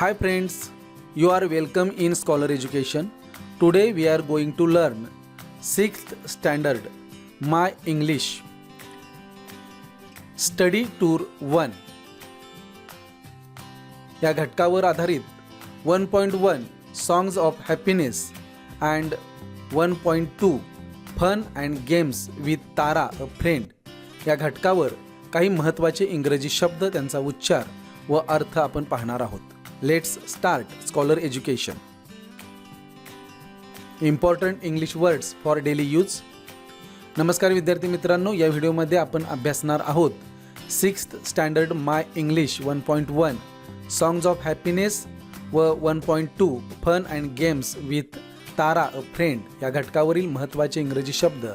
Hi friends, you are welcome in Scholar Education. Today we are going to learn 6th standard My English. Study tour one या घटकावर आधारित one point one songs of happiness and one point two fun and games with Tara a friend या घटकावर काही महत्त्वाचे इंग्रजी शब्द त्यांचा उच्चार व अर्थ आपण पाहणार आहोत. Let's start scholar education important English words for daily use नमस्कार विद्यार्थी मित्रांनो या व्हिडिओमध्ये आपण अभ्यासणार आहोत. Sixth standard my English one point one songs of happiness व one point two fun and games with Tara a friend या घटकावरील महत्त्वाचे इंग्रजी शब्द.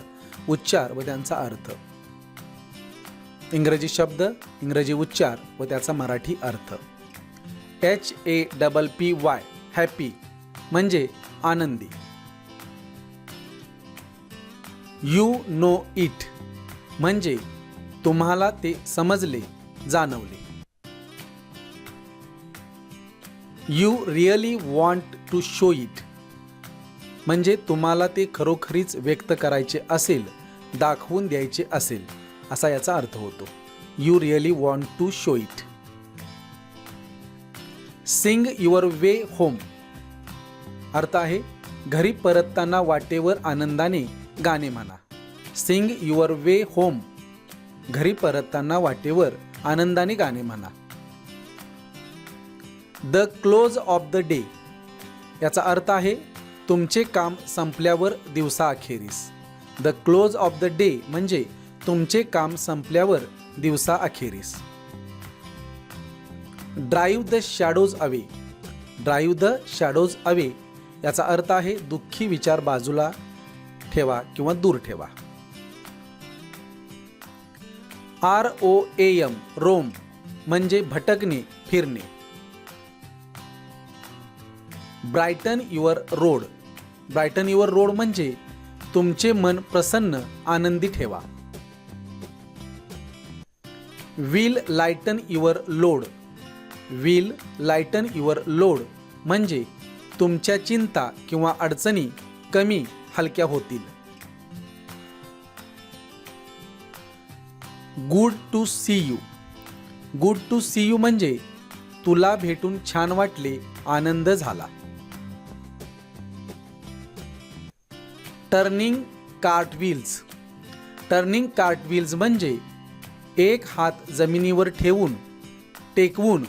उच्चार व त्यांचा अर्थ. इंग्रजी शब्द इंग्रजी उच्चार व त्याचा मराठी अर्थ. H A double P Y happy म्हणजे आनंदी. यू नो इट म्हणजे तुम्हाला ते समजले जाणवले. You really want to show it म्हणजे तुम्हाला ते खरोखरीच व्यक्त करायचे असेल दाखवून द्यायचे असेल असा याचा अर्थ होतो. You really want to show it sing your way home. अर्थ आहे घरी परतताना वाटेवर आनंदाने गाणे म्हणा. Sing your way home. घरी परतताना वाटेवर आनंदाने गाणे म्हणा. The close of the day. याचा अर्थ आहे तुमचे काम संपल्यावर दिवसाअखेरीस. The close of the day म्हणजे तुमचे काम संपल्यावर दिवसाअखेरीस. Drive the shadows away drive the shadows away याचा अर्थ आहे दुःखी विचार बाजूला ठेवा किंवा दूर ठेवा. R O A M roam म्हणजे भटकणे फिरणे. Brighten your road brighten your road म्हणजे तुमचे मन प्रसन्न आनंदी ठेवा. Will lighten your load will lighten your load म्हणजे तुमच्या चिंता किंवा अडचणी कमी हलक्या होतील. Good to see you good to see you म्हणजे तुला भेटून छान वाटले आनंद झाला. Turning cart wheels turning cart wheels म्हणजे एक हात जमिनीवर ठेवून टेकवून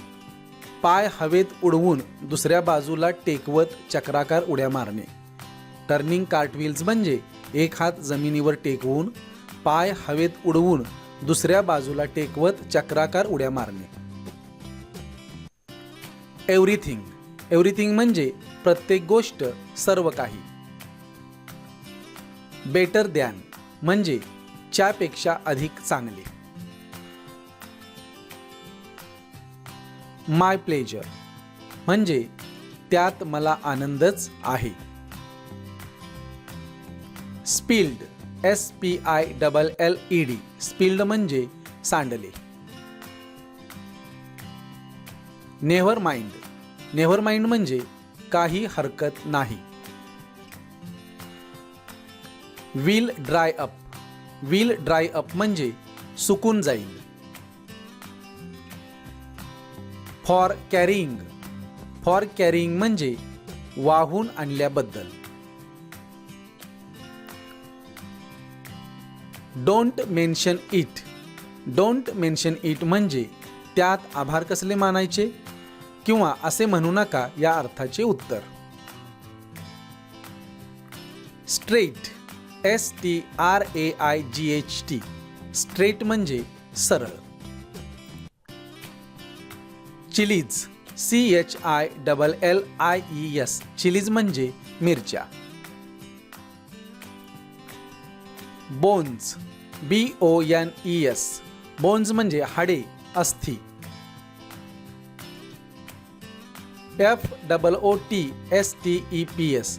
पाय हवेत उडवून दुसऱ्या बाजूला टेकवत चक्राकार उड्या मारणे. टर्निंग कार्टविल्स म्हणजे एक हात जमिनीवर टेकवून पाय हवेत उडवून दुसऱ्या बाजूला टेकवत चक्राकार उड्या मारणे. एव्हरीथिंग एव्हरीथिंग म्हणजे प्रत्येक गोष्ट सर्व काही. बेटर दॅन म्हणजे च्यापेक्षा अधिक चांगले. My pleasure. म्हणजे त्यात मला आनंदच आहे. Spilled S P I double L E D. Spilled म्हणजे सांडले. Never mind. नेव्हर माइंड म्हणजे काही हरकत नाही. Will dry up. Will dry up म्हणजे सुकून जाईल. For carrying. फॉर कॅरिंग म्हणजे वाहून आणल्याबद्दल. Don't mention it don't mention it म्हणजे त्यात आभार कसले मानायचे? किंवा असे म्हणू नका या अर्थाचे उत्तर. Straight S T R A I G H T straight म्हणजे सरळ. Chillies C H I double L I E S chillies म्हणजे मिरच्या. Bones B O N E S bones म्हणजे हाडे, अस्थि. F double O T S T E P S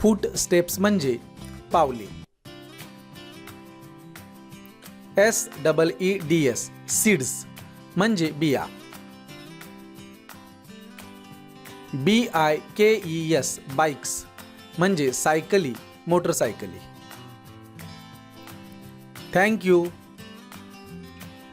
footsteps म्हणजे पावले. S double E D S seeds म्हणजे बिया. B I K E S bikes म्हणजे सायकली मोटरसायकली थँक्यू